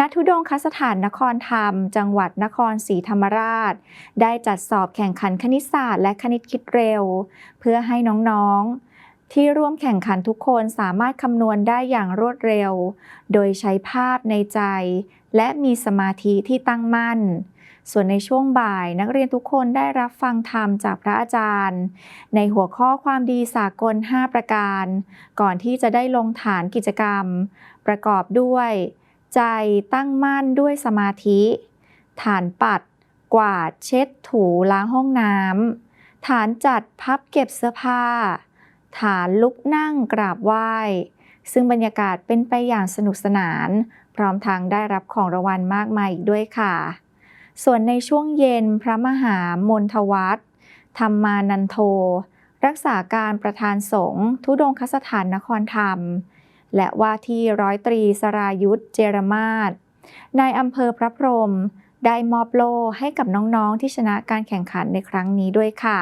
ณทุดงคสถานนครธรรม จังหวัดนครศรีธรรมราช ได้จัดสอบแข่งขันคณิตศาสตร์และคณิตคิดเร็ว เพื่อให้น้องๆ ที่ร่วมแข่งขันทุกคนสามารถคำนวณได้อย่างรวดเร็ว โดยใช้ภาพในใจ และมีสมาธิที่ตั้งมั่น ส่วนในช่วงบ่ายนักเรียนทุกคนได้รับฟังธรรมจากพระอาจารย์ ในหัวข้อความดีสากล 5 ประการ ก่อนที่จะได้ลงฐานกิจกรรม ประกอบด้วย ใจตั้งมั่นด้วยสมาธิ ฐานปัด กวาดเช็ดถูล้างห้องน้ำฐานจัดพับเก็บเสื้อผ้า ฐานลุกนั่งกราบไหว้ ซึ่งบรรยากาศเป็นไปอย่างสนุกสนาน พร้อมทั้งได้รับของรางวัลมากมายอีกด้วยค่ะ ส่วนในช่วงเย็นพระมหามนทวัฒธรรมานันโท รักษาการประธานสงฆ์ทุดงคสถานนครธรรม และว่าที่ร้อยตรีสรายุทธเจรมาศนายอำเภอพระพรหมได้มอบโล่ให้กับน้องๆที่ชนะการแข่งขันในครั้งนี้ด้วยค่ะ